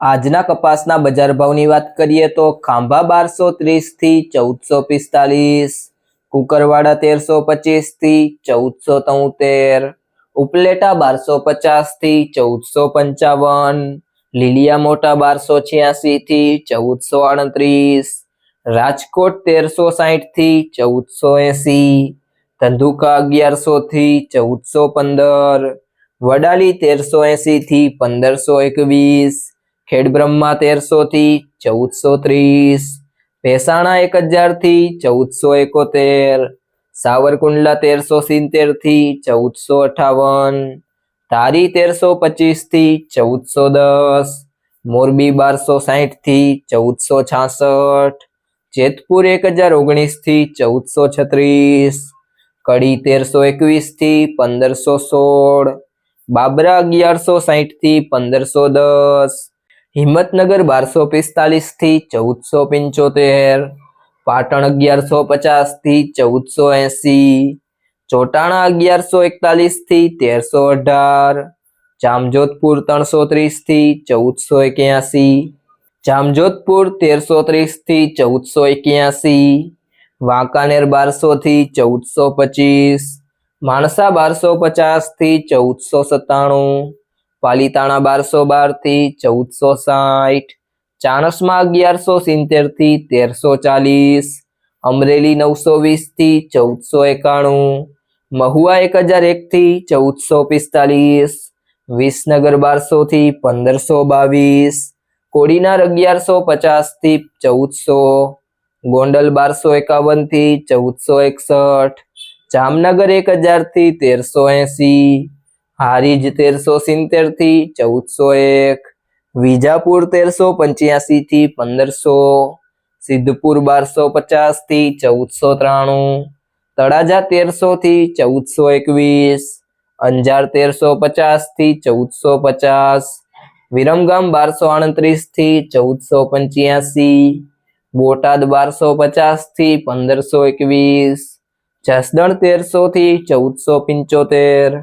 આજના કપાસના બજાર ભાવની વાત કરીએ તો ખાંભા બારસો ત્રીસથી ચૌદસો પિસ્તાલીસ, કુકરવાડા તેરસો પચીસથી ચૌદસો તોતેર, ઉપલેટા બારસો પચાસથી ચૌદસો પંચાવન, લીલિયા મોટા બારસો છ્યાસી થી ચૌદસો આડત્રીસ, રાજકોટ તેરસો સાઠથી ચૌદસો એંસી, ધંધુકા અગિયારસો થી ચૌદસો પંદર, વડાલી તેરસો એસી થી પંદરસો એકવીસ ખેડબ્રહ્મા તેરસો થી ચૌદસો ત્રીસ, ભેસાણા એક હજારથી ચૌદસો એકોતેર, સાવરકુંડલા તેરસો સિત્તેરથી ચૌદસો અઠાવન, ધારી તેરસો પચીસથી ચૌદસો દસ, મોરબી બારસો સાહીઠથી ચૌદસો છાસઠ, જેતપુર એક હજાર ઓગણીસથી ચૌદસો છત્રીસ, કડી તેરસો એકવીસથી પંદરસો સોળ, બાબરા અગિયારસો સાહીઠથી પંદરસો દસ હિંમતનગર બારસો પિસ્તાલીસથી ચૌદસો પંચોતેર પાટણ અગિયારસો પચાસથી ચૌદસો એસી ચોટાણા અગિયારસો એકતાલીસથી તેરસો અઢાર જામજોધપુર ત્રણસો ત્રીસથી ચૌદસો એક્યાસી જામજોધપુર તેરસો ત્રીસથી ચૌદસો એક્યાસી વાંકાનેર બારસો થી ચૌદસો પચીસ માણસા બારસો પચાસથી ચૌદસો સત્તાણું પાલીતાણા બારસો બારથી ચૌદસો સાઠ, ચાણસમાં અગિયારસો સિત્તેરથી તેરસો ચાલીસ, અમરેલી નવસો વીસથી ચૌદસો એકાણું, મહુવા એક હજાર એક થી ચૌદસો પિસ્તાલીસ, વિસનગર બારસો થી પંદરસો બાવીસ, કોડીનાર અગિયારસો પચાસથી ચૌદસો, ગોંડલ બારસો એકાવનથી ચૌદસો એકસઠ, જામનગર એક હજારથી તેરસો એસી હારીજ તેરસો સિત્તેરથી ચૌદસો એક. વિજાપુર તેરસો પંચ્યાસી થી પંદરસો. સિદ્ધપુર બારસો પચાસથી ચૌદસો ત્રાણું. તળાજા તેરસો થી ચૌદસો એકવીસ. અંજાર તેરસો પચાસથી ચૌદસો પચાસ. વિરમગામ બારસો આડત્રીસથી ચૌદસો પંચ્યાસી. બોટાદ બારસો પચાસથી પંદરસો એકવીસ. જસદણ તેરસો થી ચૌદસો પંચોતેર.